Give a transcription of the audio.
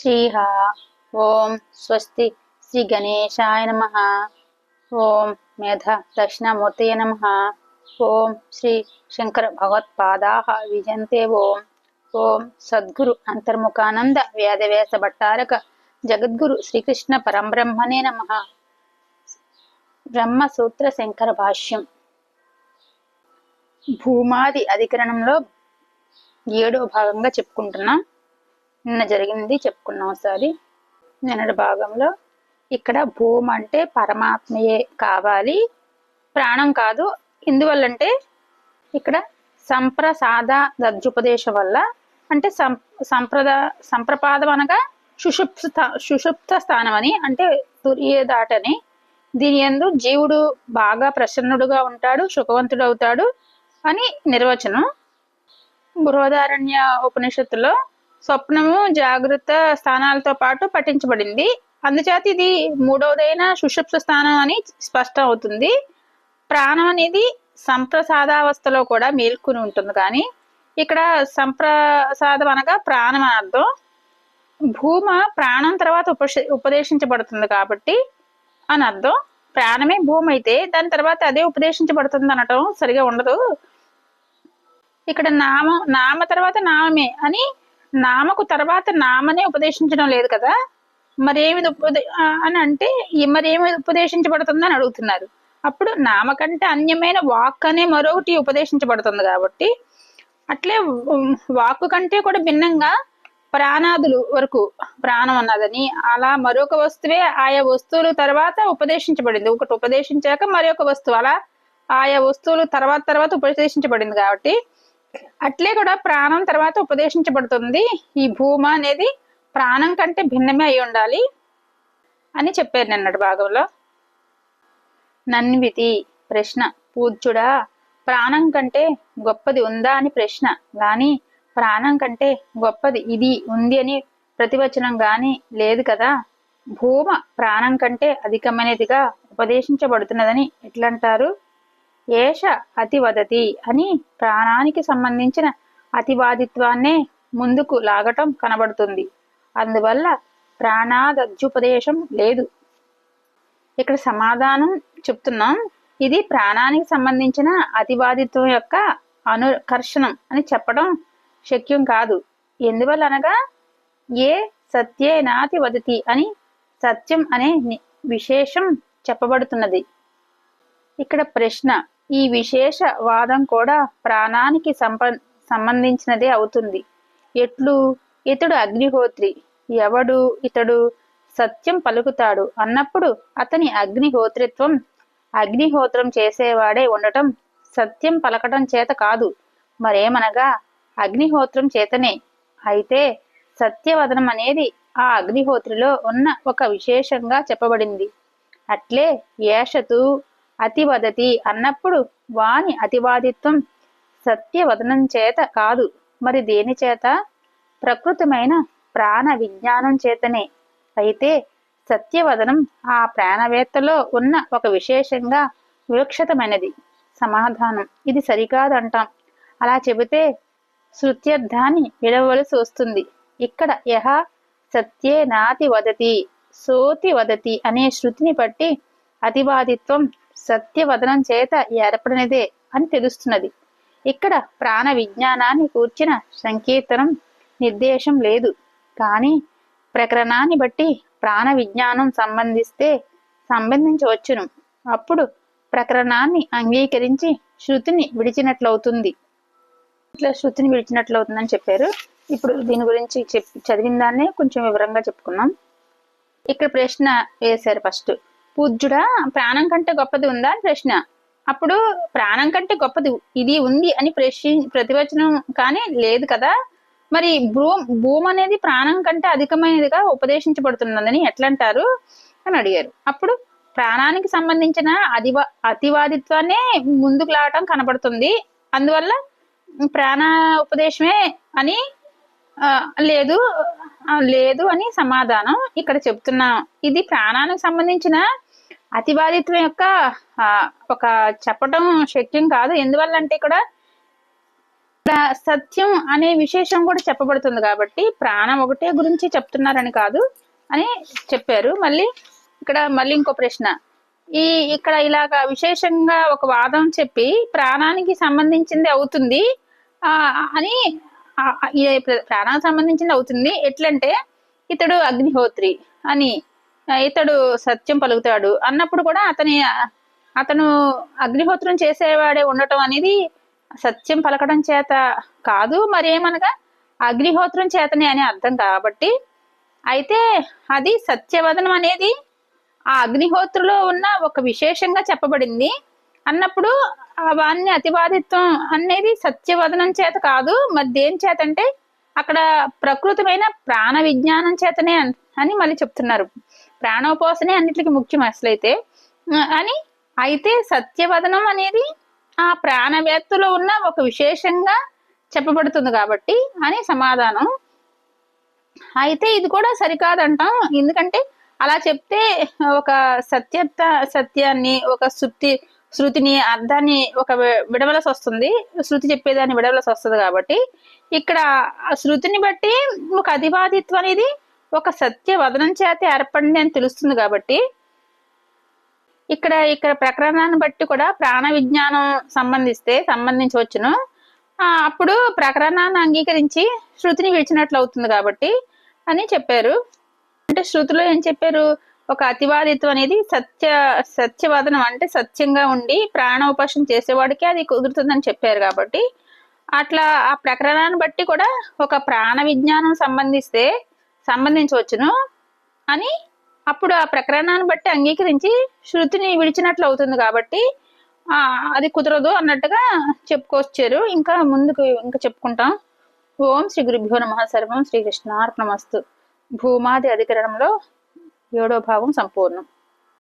శ్రీహ. ఓం స్వస్తి శ్రీ గణేశాయ నమ. ఓం మేధ దక్షిణామూర్తయ నమ. ఓం శ్రీ శంకర భగవత్పాదా విజంతే ఓం. ఓం సద్గురు అంతర్ముఖానంద వేదవ్యాస భట్టారక జగద్గురు శ్రీకృష్ణ పరంబ్రహ్మణే నమ. బ్రహ్మసూత్ర శంకర భాష్యం. భూమాది అధికరణంలో ఏడో భాగంగా చెప్పుకుంటున్నాం. నిన్న జరిగింది చెప్పుకున్నాం ఒకసారి. నిన్నటి భాగంలో ఇక్కడ భూమి అంటే పరమాత్మయే కావాలి. ప్రాణం కాదు. ఎందువల్లంటే ఇక్కడ సంప్రసాద దర్జుపదేశం వల్ల అంటే సం సంప్రద సంప్రపాదం అనగా సుషుప్త సుషుప్త స్థానం అని అంటే తుర్యేదాటని దీని ఎందు జీవుడు బాగా ప్రసన్నుడుగా ఉంటాడు సుఖవంతుడు అవుతాడు అని నిర్వచనం. బృహదారణ్య ఉపనిషత్తులో స్వప్నము జాగ్రత్త స్థానాలతో పాటు పఠించబడింది. అందుచేత ఇది మూడవదైన సుషుప్త స్థానం అని స్పష్టం అవుతుంది. ప్రాణం అనేది సంప్రసాదావస్థలో కూడా మేల్కొని ఉంటుంది కానీ ఇక్కడ సంప్రసాదం అనగా ప్రాణం అనర్థం అర్థం. భూమ ప్రాణం తర్వాత ఉపశ ఉపదేశించబడుతుంది కాబట్టి అని అర్థం. ప్రాణమే భూమి అయితే దాని తర్వాత అదే ఉపదేశించబడుతుంది అనటం సరిగా ఉండదు. ఇక్కడ నామం నామ తర్వాత నామే అని నామకు తర్వాత నామనే ఉపదేశించడం లేదు కదా? మరేమి ఉపదే అని అంటే మరేమి ఉపదేశించబడుతుంది అని అడుగుతున్నారు. అప్పుడు నామ కంటే అన్యమైన వాక్ అనే మరొకటి ఉపదేశించబడుతుంది కాబట్టి అట్లే వాక్కు కంటే కూడా భిన్నంగా ప్రాణాదులు వరకు ప్రాణం అన్నదని అలా మరొక వస్తువే ఆయా వస్తువులు తర్వాత ఉపదేశించబడింది. ఒకటి ఉపదేశించాక మరొక వస్తువు అలా ఆయా వస్తువులు తర్వాత తర్వాత ఉపదేశించబడింది కాబట్టి అట్లే కూడా ప్రాణం తర్వాత ఉపదేశించబడుతుంది. ఈ భూమ అనేది ప్రాణం కంటే భిన్నమే అయి ఉండాలి అని చెప్పారు నిన్నటి భాగంలో. నన్వితి ప్రశ్న పూజ్యుడా ప్రాణం కంటే గొప్పది ఉందా అని ప్రశ్న. గాని ప్రాణం కంటే గొప్పది ఇది ఉంది అని ప్రతివచనం గాని లేదు కదా. భూమ ప్రాణం కంటే అధికమైనదిగా ఉపదేశించబడుతున్నదని ఎట్లంటారు? ఏష అతివదతి అని ప్రాణానికి సంబంధించిన అతివాదిత్వాన్నే ముందుకు లాగటం కనబడుతుంది. అందువల్ల ప్రాణాదజ్జుపదేశం లేదు. ఇక్కడ సమాధానం చెప్తున్నాం. ఇది ప్రాణానికి సంబంధించిన అతివాదిత్వం యొక్క అనుకర్షణం అని చెప్పడం శక్యం కాదు. ఎందువల్ల అనగా ఏ సత్యే నాతి వదతి అని సత్యం అనే విశేషం చెప్పబడుతున్నది. ఇక్కడ ప్రశ్న ఈ విశేష వాదం కూడా ప్రాణానికి సంప సంబంధించినదే అవుతుంది. ఎట్లు? ఇతడు అగ్నిహోత్రి. ఎవడు? ఇతడు సత్యం పలుకుతాడు అన్నప్పుడు అతని అగ్నిహోత్రిత్వం అగ్నిహోత్రం చేసేవాడే ఉండటం సత్యం పలకటం చేత కాదు. మరేమనగా అగ్నిహోత్రం చేతనే. అయితే సత్యవదనం అనేది ఆ అగ్నిహోత్రిలో ఉన్న ఒక విశేషంగా చెప్పబడింది. అట్లే ఏషతు అతివదతి అన్నప్పుడు వాని అతివాదిత్వం సత్యవదనం చేత కాదు. మరి దేని చేత? ప్రకృతమైన ప్రాణ విజ్ఞానం చేతనే. అయితే సత్యవదనం ఆ ప్రాణవేత్తలో ఉన్న ఒక విశేషంగా వివక్షితమైనది. సమాధానం. ఇది సరికాదంటాం. అలా చెబితే శృత్యర్థాన్ని విడవలసి వస్తుంది. ఇక్కడ యహ సత్యే నాతి వదతి సోతి వదతి అనే శృతిని బట్టి అతివాదిత్వం సత్యవదనం చేత ఏర్పడినదే అని తెలుస్తున్నది. ఇక్కడ ప్రాణ విజ్ఞానాన్ని కూర్చిన సంకీర్తనం నిర్దేశం లేదు. కానీ ప్రకరణాన్ని బట్టి ప్రాణ విజ్ఞానం సంబంధిస్తే సంబంధించవచ్చును. అప్పుడు ప్రకరణాన్ని అంగీకరించి శృతిని విడిచినట్లవుతుంది. ఇట్లా శృతిని విడిచినట్లవుతుందని చెప్పారు. ఇప్పుడు దీని గురించి చెప్పి చదివిన దాన్నే కొంచెం వివరంగా చెప్పుకున్నాం ఇక్కడ ప్రశ్న వేశారు ఫస్ట్. పూజ్యుడా ప్రాణం కంటే గొప్పది ఉందా అని ప్రశ్న. అప్పుడు ప్రాణం కంటే గొప్పది ఇది ఉంది అని ప్రశ్ని ప్రతివచనం కానీ లేదు కదా. మరి భూ భూమి అనేది ప్రాణం కంటే అధికమైనదిగా ఉపదేశించబడుతున్నదని ఎట్లంటారు అని అడిగారు. అప్పుడు ప్రాణానికి సంబంధించిన అతివా అతివాదిత్వాన్ని ముందుకు లావటం కనబడుతుంది. అందువల్ల ప్రాణ ఉపదేశమే అని లేదు లేదు అని సమాధానం ఇక్కడ చెప్తున్నాం. ఇది ప్రాణానికి సంబంధించిన అతివాదిత్వం యొక్క ఒక చెప్పటం శక్యం కాదు. ఎందువల్ల అంటే ఇక్కడ ఇక్కడ సత్యం అనే విశేషం కూడా చెప్పబడుతుంది కాబట్టి ప్రాణం ఒకటే గురించి చెప్తున్నారని కాదు అని చెప్పారు. మళ్ళీ ఇక్కడ మళ్ళీ ఇంకో ప్రశ్న. ఈ ఇక్కడ ఇలాగా విశేషంగా ఒక వాదం చెప్పి ప్రాణానికి సంబంధించింది అవుతుంది ఆ అని ఆ, ప్రాణానికి సంబంధించింది అవుతుంది. ఎట్లంటే ఇతడు అగ్నిహోత్రి అని ఇతడు సత్యం పలుకుతాడు అన్నప్పుడు కూడా అతని అతను అగ్నిహోత్రం చేసేవాడే ఉండటం అనేది సత్యం పలకడం చేత కాదు. మరేమనగా అగ్నిహోత్రం చేతనే అని అర్థం కాబట్టి అయితే అది సత్యవదనం అనేది ఆ అగ్నిహోత్రులో ఉన్న ఒక విశేషంగా చెప్పబడింది. అన్నప్పుడు అవన్నీ అతివాదిత్వం అనేది సత్యవదనం చేత కాదు మరి దేని చేత అంటే అక్కడ ప్రకృతమైన ప్రాణ విజ్ఞానం చేతనే అని మళ్ళీ చెప్తున్నారు. ప్రాణోపాసనే అన్నిటికీ ముఖ్యం అసలైతే. అని అయితే సత్యవదనం అనేది ఆ ప్రాణవేత్తలో ఉన్న ఒక విశేషంగా చెప్పబడుతుంది కాబట్టి అని సమాధానం. అయితే ఇది కూడా సరికాదంటాం. ఎందుకంటే అలా చెప్తే ఒక సత్యత సత్యాన్ని ఒక శృతి శృతిని అర్థాన్ని ఒక విడవలసి వస్తుంది. శృతి చెప్పేదాన్ని విడవలసి వస్తుంది కాబట్టి ఇక్కడ ఆ శృతిని బట్టి ఒక అధివాదిత్వం అనేది ఒక సత్య వదనం చేత ఏర్పడింది అని తెలుస్తుంది కాబట్టి ఇక్కడ ఇక్కడ ప్రకరణాన్ని బట్టి కూడా ప్రాణ విజ్ఞానం సంబంధిస్తే సంబంధించవచ్చును. అప్పుడు ప్రకరణాన్ని అంగీకరించి శృతిని విడిచినట్లు అవుతుంది కాబట్టి అని చెప్పారు. అంటే శృతిలో ఏం చెప్పారు? ఒక అతివాదిత్వం అనేది సత్య సత్యవాదనం అంటే సత్యంగా ఉండి ప్రాణోపాసన చేసేవాడికి అది కుదురుతుందని చెప్పారు కాబట్టి అట్లా ఆ ప్రకరణాన్ని బట్టి కూడా ఒక ప్రాణ విజ్ఞానం సంబంధిస్తే సంబంధించవచ్చును అని అప్పుడు ఆ ప్రకరణాన్ని బట్టి అంగీకరించి శృతిని విడిచినట్లు అవుతుంది కాబట్టి అది కుదరదు అన్నట్టుగా చెప్పుకొచ్చారు. ఇంకా ముందుకు ఇంకా చెప్పుకుంటాం. ఓం శ్రీ గురుభ్యో నమ. సర్వం శ్రీకృష్ణార్పణమస్తు భూమాది అధికరణంలో ఏడో భాగం సంపూర్ణం